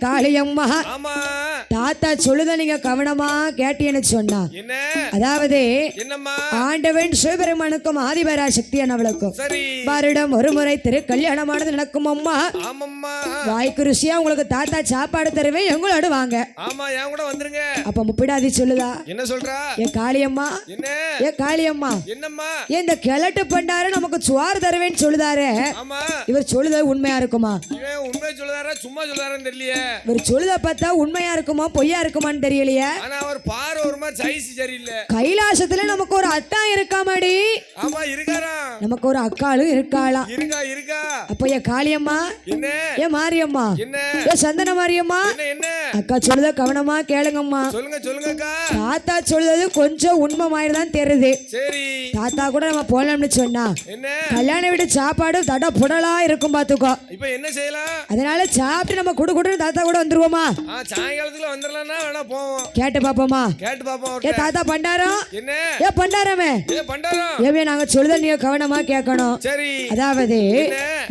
காளியம்மா ஆமா. தாத்தா சொல்லுத நீங்க கவனமா கேட்டீன்னு சொன்னா. என்ன? அதாவது என்னம்மா? ஆண்டவன் சிவபெருமானுக்கும் ஆதிபரா சக்தியானவளுக்கும் சரி. வருடம் ஒரு முறை திரு கல்யாணமானது நடக்கும் அம்மா. வாய்க்கு ருசியா உங்களுக்கு தாத்தா சாப்பாடு தருவேன் எங்களோட வாங்க. ஆமா என் கூட வந்துருங்க. அப்ப முப்பிடாதி சொல்லுதா? என்ன சொல்றா? ஏ காளியம்மா. என்ன? ஏ காளியம்மா. என்னம்மா? இந்த கிழட்டு பண்டாரு நமக்கு சுவார் தருவேன்னு சொல்லுதாரு. இவர் சொல்லுது உண்மையா இருக்குமா? இவன் உண்மை சொல்லுதாரா சும்மா சொல்லுதாரான்னு தெரியலையே. இவர் சொல்லுத பார்த்தா உண்மையா இருக்குமா பொய்யா இருக்குமான்னு தெரியலையே. ஆனா அவர் பாரு ஒரு மாதிரி சைஸ் சரியில்லை. கைலாசத்துல நமக்கு ஒரு அத்தா இருக்காமாடி. ஆமா இருக்காரா? நமக்கு ஒரு அக்காளும் இருக்காளாம் இருக்கா இருக்கா? அப்ப ஏ காளியம்மா? என்ன? ஏ மாரியம்மா? என்ன? ஏ சந்தன மாரியம்மா? என்ன என்ன? அக்கா சொல்லுத கவனமா கேளுங்கம்மா. சொல்லுங்க சொல்லுங்கக்கா தாத்தா சொல்லுறது கொஞ்சம் உண்மை மாதிரி தான் தெரியுது. சரி. தாத்தா கூட நம்ம போலாம்னு சொன்னா. என்ன? கல்யாண வீட்டு சாப்பாடு தட புடலா இருக்கும் பாத்துக்கோ. இப்ப என்ன செய்யலாம்? அதனால சாப்பிட்டு நம்ம குடு குடுன்னு தாத்தா கூட வந்துருவோமா. ஆ சாயங்காலத்துல வந்துடலாம்னா வேணா போவோம். கேட்டு பாப்போமா? கேட்டு பாப்போம் ஏ. தாத்தா பண்டாரம்? என்ன? ஏ பண்டாரமே? ஏ பண்டாரம்? ஏவே நாங்க சொல்லுத நீங்க கவனமா கேட்கணும். சரி. அதாவது?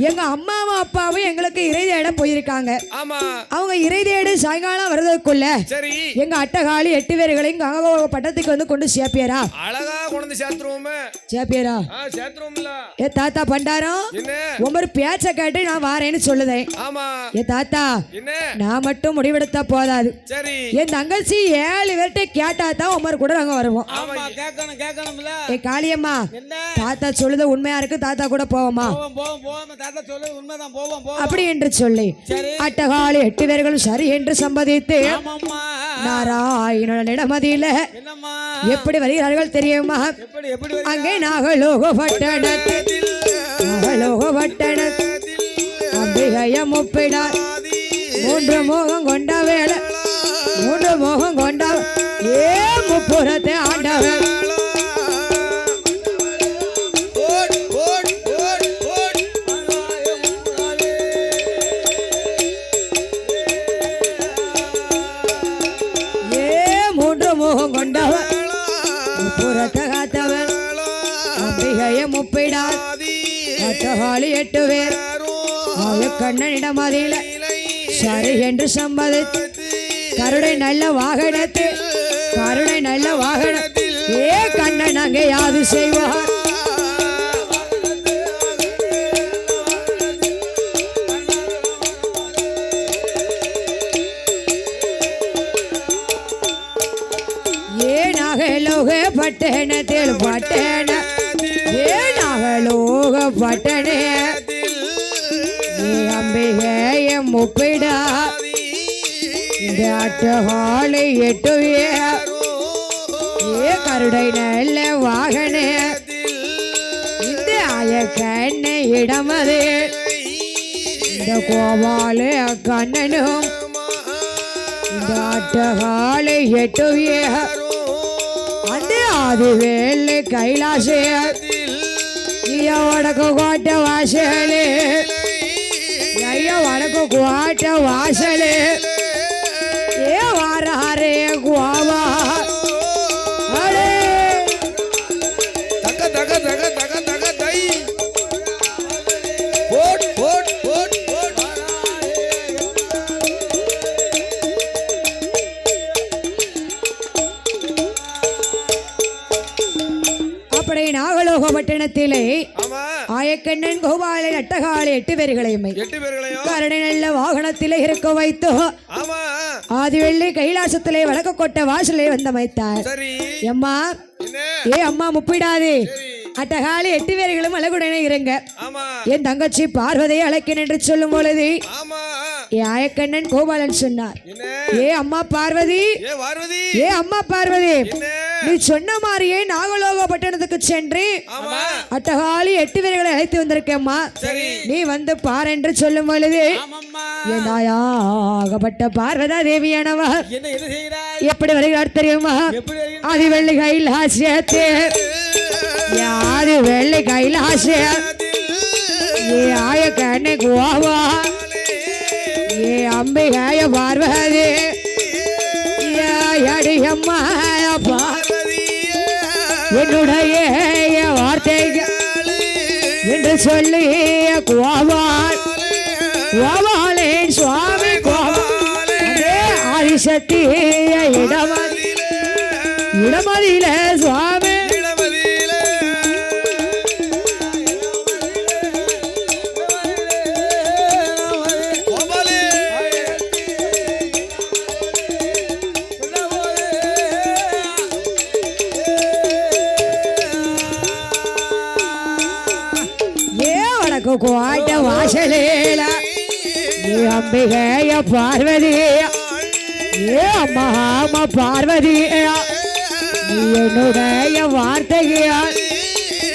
எங்க அம்மாவும் அப்பாவும் எங்களுக்கு இறை இடம் போயிருக்காங்க. ஆமா. அவங்க இறை தேடு சாயங்காலம் வர்றதுக்குள்ள சரி. எங்க அட்டகாளி எட்டு பேர்களையும் கங்க பட்டத்துக்கு வந்து கொண்டு சேப்பியரா அழகா கொண்டு சேர்த்துருவோமே. சேப்பியரா சேர்த்துருவோம்ல. ஏ தாத்தா பண்டாரம்? ஒவ்வொரு பேச்ச கேட்டு நான் வாரேன்னு சொல்லுதேன். ஆமா. ஏ தாத்தா நான் மட்டும் முடிவெடுத்தா போதாது. சரி. என் தங்கச்சி ஏழு பேர்கிட்ட கேட்டா தான் உமர் கூட நாங்க வருவோம். ஆமா கேட்கணும் கேட்கணும்ல ஏ காளியம்மா என்ன? தாத்தா சொல்லுது உண்மையா இருக்கு தாத்தா கூட போவோமா? போவோம் போவோம் போவோம். தாத்தா சொல்லு உண்மைதான் போவோம் போவோம். அப்படி என்று சொல்லி சரி. அட்டகாளி எட்டு பேர்களும் சரி என்று சம்மதித்து ஆமாம்மா. நாராயண நிடமதியில என்னம்மா? எப்படி வருகிறார்கள் தெரியுமா? எப்படி எப்படி வருது? அங்கே நாகலோக பட்டணத்தில் நாகலோக பட்டணத்தில் அம்பிகைய முப்பிடார் மூன்று மோகம் கொண்ட வேலை மூன்று மோகம் கொண்ட ஏ முப்புறத்தை ஆண்டவர். ஓட் ஓட் ஓட் ஓட் முப்பிடார். அட்டகாளி எட்டு பேர் கண்ணனிடம் அதில சரி என்று சம்மதித்து. கருணை நல்ல வாகனத்தில் கருணை நல்ல வாகனத்தில் ஏ கண்ணன் அங்கே யாது செய்வார்? பட்டணத்தில் பட்டண ஏ நகலோக பட்டணத்தில் ஏ அம்பிகைய முப்பிடா இந்த அட்டகாலை எட்டுவே. ஏ கருடை நல்ல வாகனே. இந்த அயக்கண்ணை கண்ணை இடமது. இந்த கோபால கண்ணனும் இந்த அட்டகாலை எட்டுவே. அந்த ஆதிவேல் கைலாசே. ஐயா வடக்கு கோட்ட வாசலே. ஐயா வடக்கு கோட்ட வாசலே. அப்படி நாகலோக பட்டணத்திலே ஆயக்கண்ணன் கோபாலை அட்டகாலை எட்டு பேர்களையுமே கருணை நல்ல வாகனத்திலே இருக்க வைத்தோ ஆமா. ஆதி வெள்ளி கைலாசத்திலே வழக்க கொட்ட வாசலே வந்தமைத்தார் எம்மா ஏ அம்மா முப்பிடாதே. அட்டகாலி எட்டு பேர்களும் அழகுடனே இருங்க என் தங்கச்சி பார்வதியை அழைக்கிறேன் என்று சொல்லும் பொழுது ஏ ஆயக்கண்ணன் கோபாலன் சொன்னார். ஏ அம்மா பார்வதி. ஏ ஏ அம்மா பார்வதி. நீ சொன்ன மாதிரியே நாகலோக பட்டணத்துக்கு சென்று அட்டகாலி எட்டு பேர்களை அழைத்து வந்திருக்கேம்மா. நீ வந்து பார் என்று சொல்லும் பொழுது தாயாகப்பட்ட பார்வதா தேவியானவா எப்படி வருகிறார் தெரியுமா? ஆதி வெள்ளி கைலாசியத்தே ஆதி வெள்ளி கைலாசிய ஏ ஆய கண்ணை கோவா ஏ அம்பிகாய பார்வதி ஏ அடியம்மா அப்பா என்னுடைய வார்த்தைகள் என்று சொல்லி கோவால் கோவாலே சுவாமி கோவால் அரிசத்திய இடம் அம்பிகைய பார்வதி. ஏ அம்மா அம்மா பார்வதி. என்னுடைய வார்த்தையால்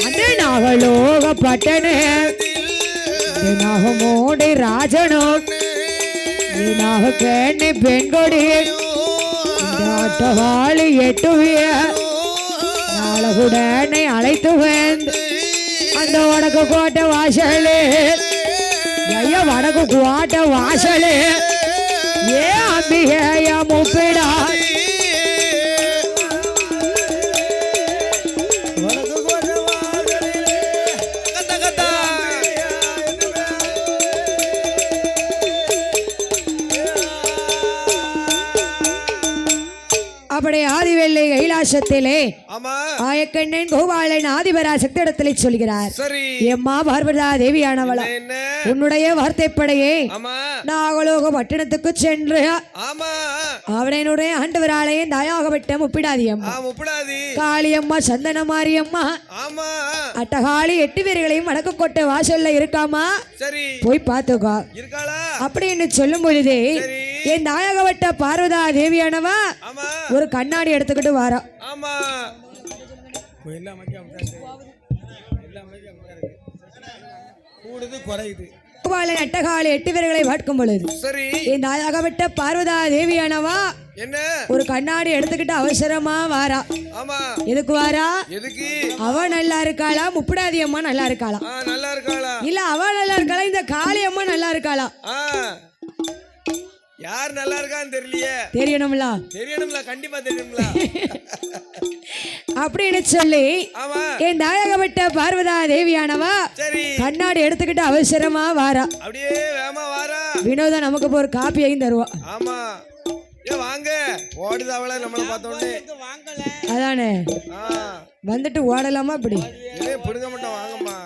அந்த நாகலோக பட்டனே நாகமோடி ராஜனோ. நீ நாக கேணி பெண்கொடி நாட்டவாளி எட்டுவிய நாளகுடனை அழைத்து வந்து அந்த வடக்கு கோட்டை வாசலே. வடக்கு கோட்டை வாசலே ஏ அம்பிகையா முப்பிடா அப்படி ஆதிவெள்ளை கைலாசத்திலே ஆயக்கண்ணன் கோபாலன் ஆதிபரா சொல்கிறார். சரி. எம்மா பார்வதா தேவியானவளா. என்ன? உன்னுடைய வார்த்தைப்படையே ஆமா. நாகலோக பட்டணத்துக்கு சென்று ஆமா. அவனுடைய ஆண்டவராலையும் தாயாகப்பட்ட முப்பிடாதியம்மா ஆ முப்படாதி. காளியம்மா சந்தன மாரியம்மா ஆமா. அட்டகாளி எட்டு பேர்களையும் வடக்கு கொட்டை வாசல்ல இருக்காமா? சரி. போய் பார்த்துக்கோ. இருக்காளா? அப்படின்னு சொல்லும் பொழுது சரி. என் தாயகப்பட்ட பார்வதா தேவியானவா ஆமா. ஒரு கண்ணாடி எடுத்துக்கிட்டு வாரா. கூடுது குறையுது. அட்டகாளி எட்டு பேர்களை பார்க்கும் பொழுது சரி. என் தாயகப்பட்ட பார்வதா தேவியானவா என்ன? ஒரு கண்ணாடி எடுத்துக்கிட்டு அவசரமா வாரா. ஆமா. எதுக்கு வாரா? எதுக்கு? அவ நல்லா இருக்காளா? முப்பிடாதி அம்மா நல்லா இருக்காளா? நல்லா இருக்காளா? இல்ல அவ நல்லா இருக்காளா? இந்த காளி அம்மா நல்லா இருக்காளா? யார் நல்லா இருக்கான்னு தெரியலையே. தெரியணும்ல? தெரியணும்ல கண்டிப்பா தெரியணும்ல. அப்படின்னு சொல்லி ஆமா. என் தாயகப்பட்ட பார்வதா தேவியானவா சரி. கண்ணாடி எடுத்துக்கிட்டு அவசரமா வாரா. அப்படியே வேமா வாரா. வினோதா நமக்கு இப்போ ஒரு காப்பியையும் தருவா. ஆமா. ஏ வாங்க. ஓடுது அவள நம்மள பார்த்தோன்னே. வாங்கல. அதானே? வந்துட்டு ஓடலாமா இப்படி? பிடுங்க மாட்டோம் வாங்கம்மா.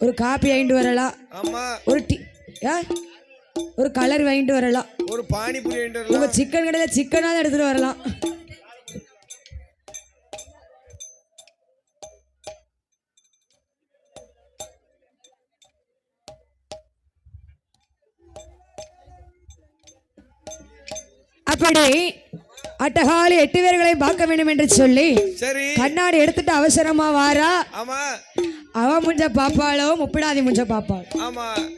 ஒரு காப்பி வாங்கிட்டு வரலாம் ஆமா. ஒரு டீ ஏ? ஒரு கலர் வாங்கிட்டு வரலாம். ஒரு பானிபூரி வாங்கிட்டு உங்க வரலாம் சிக்கன் கடையில் சிக்கனாவது எடுத்துட்டு வரலாம். அப்படி அட்டகாலி எட்டு பேர்களை பார்க்க வேண்டும் என்று சொல்லி சரி. கண்ணாடி எடுத்துட்டு அவசரமா வாரா. ஆமா. அவ முஞ்ச பாப்பாளோ முப்பிடாதி முஞ்ச பாப்பாள்.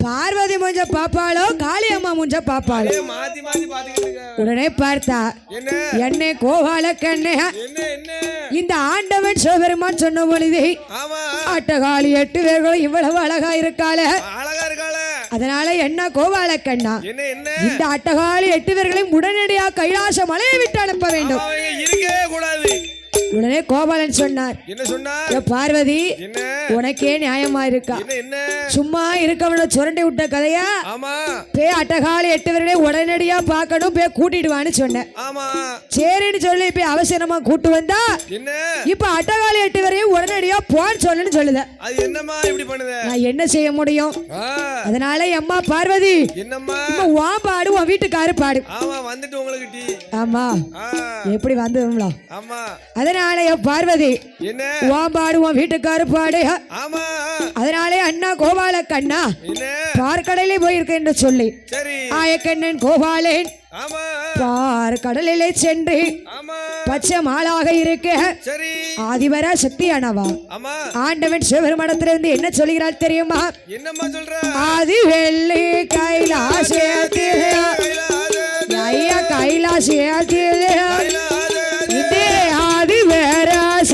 பார்வதி முஞ்ச பாப்பாளோ காளியம்மா முஞ்ச பாப்பாளோ. உடனே பார்த்தா என்ன? கோபால கண்ணே இந்த ஆண்டவன் சிவபெருமான் சொன்ன பொழுது ஆட்டகாளி எட்டு பேர்களும் இவ்வளவு அழகா இருக்காள. அதனால என்ன கோபால கண்ணா? இந்த அட்டகாளி எட்டு பேர்களையும் உடனடியா கைலாச மலையை விட்டு அனுப்ப வேண்டும். உடனே கோபாலன் சொன்னார் என்ன சொன்னா? "ஏ பார்வதி உனக்கே நியாயமா இருக்கா? சும்மா இருக்கவன சுரண்டி விட்ட கதையா? பே அட்டகாலி எட்டு பேர்களையும் உடனடியா பார்க்கணும் பே கூட்டிடுவான்னு சொன்னேன். சரின்னு சொல்லி இப்ப அவசரமா கூட்டு வந்தா? இப்ப அட்டகாலி எட்டு வரையும் உடனடியா போன்னு சொல்லுன்னு சொல்லுத. நான் என்ன செய்ய முடியும்? அதனால அம்மா பார்வதி உன் பாடு உன் வீட்டுக்காரு பாடு. ஆமா வந்துட்டு உங்களுக்கு ஆமா. எப்படி வந்தோம்ல ஆமா. அதனால என் பார்வதி உன் பாடு உன் வீட்டுக்காரு பாடு அதனாலே அண்ணா கோபால கண்ணா பார்க்கடலே போயிருக்க என்று சொல்லி. ஆயக்கண்ணன் கோபாலேன் ஆமா. பார்க்கடலிலே சென்று பச்சை மாலாக இருக்க. ஆதிவர சக்தியானவா? ஆமா. ஆண்டவன் சிவபெருமானத்திலிருந்து என்ன சொல்கிறார் தெரியுமா? ஆதி வெள்ளி கைலாசத்திலே கைலாசத்திலே இதே ஆதி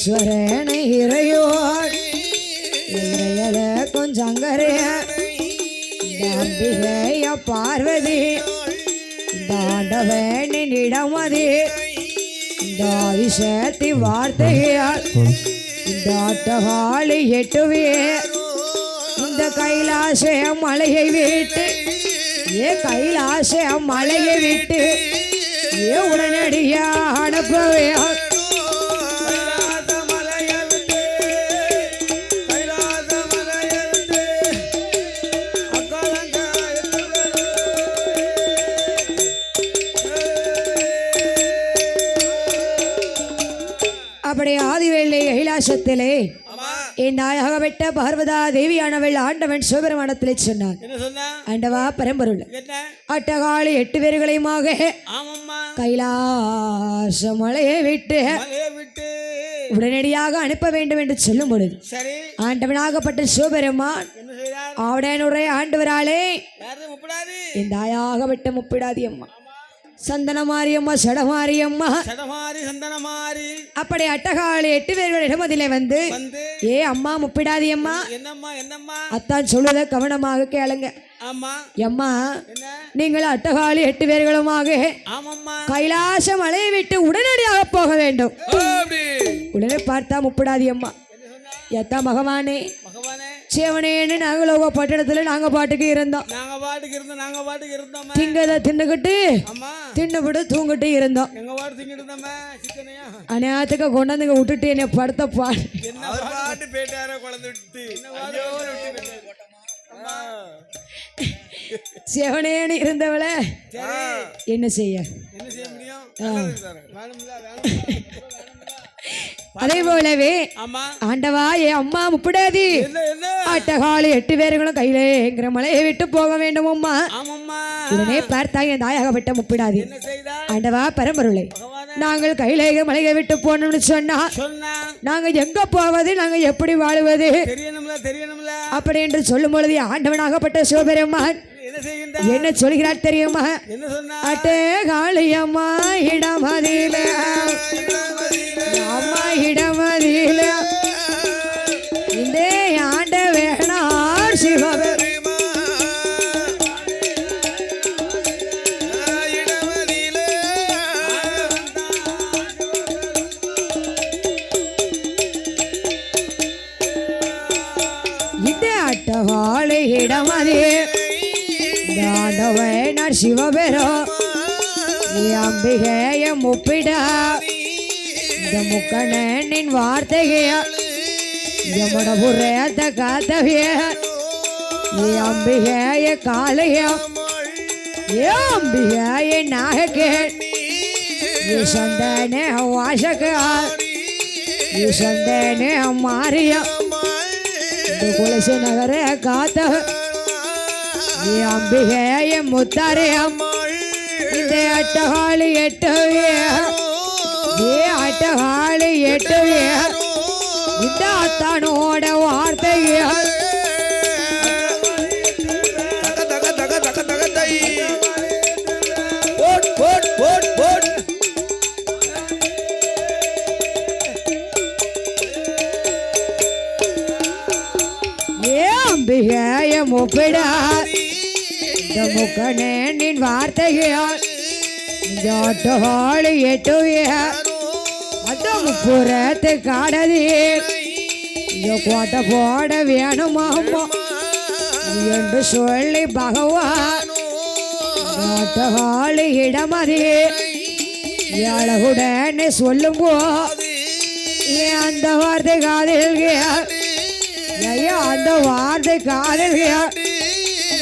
ஈஸ்வரனை இறையோ இறையளக்கும் சங்கரே அம்பிகைய பார்வதி தாண்டவனின் இடமதி வார்த்தையால் தாட்டகாலி எட்டுவே. இந்த கைலாச மலையை விட்டு ஏ கைலாச மலையை விட்டு ஏ உடனடியாக அனுப்பவே கைலாசத்திலே என் நாயகப்பட்ட பார்வதா தேவியானவள் ஆண்டவன் சிவபெருமானத்திலே சொன்னான் என்ன சொன்ன? ஆண்டவா பரம்பொருள். என்ன? அட்டகாளி எட்டு பேர்களையுமாக கைலாச மலையை விட்டு. உடனடியாக அனுப்ப வேண்டும் என்று சொல்லும் பொழுது ஆண்டவனாகப்பட்ட சிவபெருமான் அவனுடைய ஆண்டவராலே இந்த ஆயாகப்பட்ட முப்பிடாதி அம்மா. சந்தன மாரியம்மா சடமாரியம்மா. சடமாரி சந்தனமாரி. அப்படி அட்டகாளி எட்டு பேர்கள் இடமதிலே வந்து ஏ அம்மா முப்பிடாதி அம்மா என்னம்மா என்னம்மா? அத்தான் சொல்லுவத கவனமாக கேளுங்க. அம்மா நீங்கள் அட்டகாளி எட்டு பேர்களுமாக கைலாச மலையை விட்டு உடனடியாக போக வேண்டும். உடனே பார்த்தா முப்பிடாதி அம்மா என்ன சொன்ன? எத்தா மகவானே சேவனேன்னு நாங்களோக பட்டணத்துல நாங்க பாட்டுக்கு இருந்தோம். நாங்க பாட்டுக்கு இருந்தோம் நாங்க பாட்டுக்கு இருந்தோம்மா. திங்கதை தின்னுக்கிட்டு தின்னுபிட்டு தூங்கிட்டு இருந்தோம். எங்க பாட்டு திங்கிட்டு இருந்தோம்மா சிக்கனையா அந்நேரத்துக்கு கொண்டாந்துங்க விட்டுட்டு என்னை படுத்த பா என்ன அவர் பாட்டு போயிட்டாரோ குழந்தை விட்டு. சேவனேன்னு இருந்தவளை என்ன செய்ய? என்ன செய்ய முடியும்? அதே போலவே ஆண்டவா ஏ அம்மா முப்பிடாதி. ஆட்டகாலி எட்டு பேர்களும் கையிலேங்கிற மலையை விட்டு போக வேண்டும் அம்மா உடனே பார்த்தா என் தாயகப்பட்ட முப்பிடாதி. ஆண்டவா பரம்பொருளை நாங்கள் கையிலேக மலையை விட்டு போனோம்னு சொன்னா சொன்னா. நாங்க எங்க போவது நாங்க எப்படி வாழுவது? அப்படி என்று சொல்லும் பொழுது ஆண்டவனாகப்பட்ட சிவபெருமான் என்ன சொல்கிறார் தெரியுமா? அட்டே காளியம்மா இடமதியில. அம்மா இடமதியில இந்த ஆண்ட வேணார் சிவபெருமான் ஆ, இடமதியிலே. இந்த சிவபெரோ அம்பிகைய முப்பிடா இந்த முக்கண்ணனின் வார்த்தைகள் யமுன புறத்த காத்தவிய அம்பிகைய காளைய ஏ அம்பிகைய நாயகன் ಈ ಸಂದನೆ ವಾಸಕ ಈ ಸಂದನೆ ಮಾರಿಯ ತುಳಸಿ ನಗರ ಕಾತ ಈ ಅಂಬಿಗೆಯ ಮುತ್ತಾರೆ ಇದೆ ಅಟ್ಟಹಾಳಿ ಎಟ್ಟುವೆ ಈ போட், போட், போட், போட். ஏ அம்பிகைய முப்பிடா இந்த முக்கனே நின் வார்த்தைகள் இந்த அட்டகாளி எட்டுவே அந்த முப்புறத்து காடதி இந்த கோட்டை போட வேணுமாமா என்று சொல்லி பகவான் அட்டகாளி இடமதி. அழகுடனே சொல்லும்போ. அந்த வார்த்தை காதல் ஐயா அந்த வார்த்தை காதல்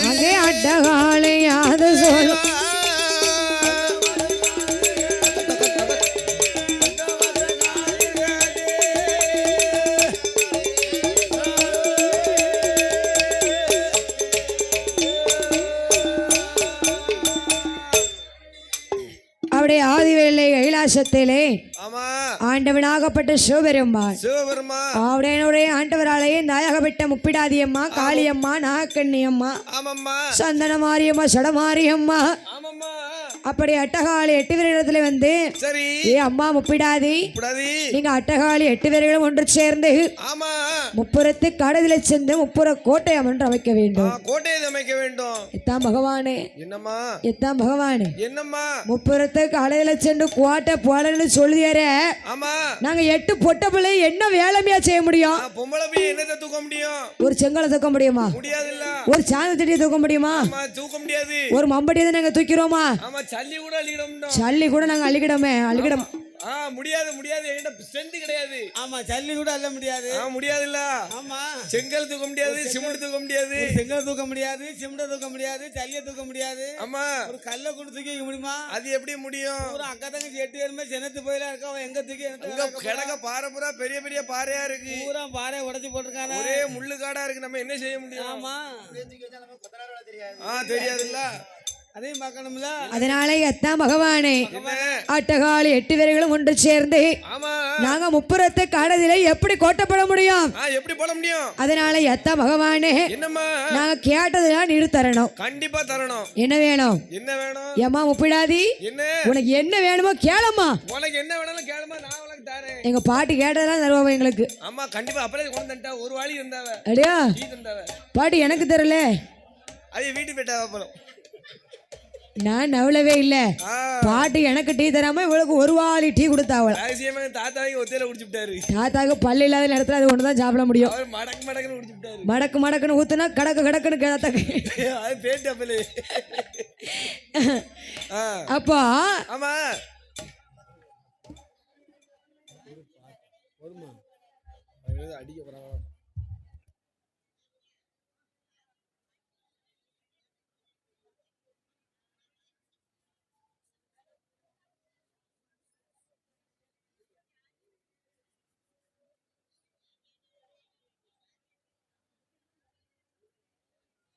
அங்கே அட்டகாளி யாது சொல்லும் ஆமா. ஆண்டவனாகப்பட்ட சிவபெருமான். சிவபெருமா. அவருடைய ஆண்டவராலேயே நாயகப்பட்ட முப்பிடாதியம்மா காளியம்மா நாகக்கண்ணி அம்மா ஆமாம்மா. சந்தன மாரியம்மா சடமாரியம்மா அப்படி அட்டகாளி எட்டு வீரத்துல வந்து சரி. ஏ அம்மா முப்பிடாதி நீங்க அட்டகாளி எட்டு பேர்களும் ஒன்று சேர்ந்து ஆமா. முப்புறத்து கடலில் சென்று முப்புற கோட்டை அமன்று அமைக்க வேண்டும். கோட்டையை அமைக்க வேண்டும். எத்தாம் பகவானே? என்னம்மா? எத்தாம் பகவானே? என்னம்மா? முப்புறத்து கடலில் சென்று கோட்டை போடணும்னு சொல்லுதியார ஆமா. நாங்க எட்டு பொட்ட பிள்ளை என்ன வேலைமையா செய்ய முடியும்? பொம்பளை போய் என்னத்தை தூக்க முடியும்? ஒரு செங்கலை தூக்க முடியுமா? முடியாதுல்ல. ஒரு சாந்த தட்டியை தூக்க முடியுமா? தூக்க முடியாது. ஒரு மம்பட்டியை தான் நாங்க தூக்கிறோமா? ஆமா சல்லி கூட அள்ளிடும் சல்லி கூட நாங்க அள்ளிக்கிடோமே அள்ளிக்கிடம் ஆ முடியாது முடியாது. என்கிட்ட ஸ்ட்ரென்த் கிடையாது. ஆமா சல்லி கூட அள்ள முடியாது. ஆ முடியாதுல்ல. ஆமா. செங்கல் தூக்க முடியாது சிமெண்ட் தூக்க முடியாது. செங்கல் தூக்க முடியாது சிமெண்ட் தூக்க முடியாது சல்லிய தூக்க முடியாது. ஆமா. ஒரு கல்லை கொண்டு தூக்கி வைக்க முடியுமா? அது எப்படி முடியும்? ஒரு அக்கா தங்கச்சி எட்டு பேருமே செனத்து போயில இருக்கா? அவன் எங்க தூக்கி அங்க கிடக்க பாறை? பூரா பெரிய பெரிய பாறையா இருக்கு. பூரா பாறை உடைச்சு போட்டிருக்கானே. ஒரே முள்ளு காடா இருக்கு. நம்ம என்ன செய்ய முடியும்? ஆமா. ஆ தெரியாதுல்ல. அதனால எத்தாம் பகவானே அட்டகாளி எட்டு பேர்களும் ஒன்று சேர்ந்து நாங்க முப்புறத்து கடலிலே எப்படி கோட்டப்பட முடியும்? எப்படி போட முடியும்? அதனால எத்த பகவானே நாங்க கேட்டதெல்லாம் நீடு தரணும். கண்டிப்பா தரணும். என்ன வேணும்? என்ன வேணும்? ஏம்மா முப்பிடாதி உனக்கு என்ன வேணுமோ கேளம்மா. உனக்கு என்ன வேணாலும் கேளுமா நான் உனக்கு தரேன். எங்க பாட்டி கேட்டதெல்லாம் தருவாங்க எங்களுக்கு. ஆமா கண்டிப்பா. அப்படியே கொண்டு தந்துட்டா ஒரு வாளி இருந்தாவ அடியா. பாட்டி எனக்கு தரல அது வீட்டு போயிட்டாவ அப்புறம் நான் நவளவே இல்ல. பாட்டி எனக்கு டீ தராம இவளுக்கு ஒரு வாளி டீ என் தாத்தாவுக்கு ஒத்தையில குடிச்சு விட்டாரு தாத்தாக்கு பல்லு இல்லாத நேரத்துல அது ஒண்ணுதான் சாப்பிட முடியும். மடக்கு மடக்குன்னு மடக்கு மடக்குன்னு ஊத்துனா கடக்கு கடக்குன்னு கேத்தாக்கு அது அப்போ ஆமா. அடிக்க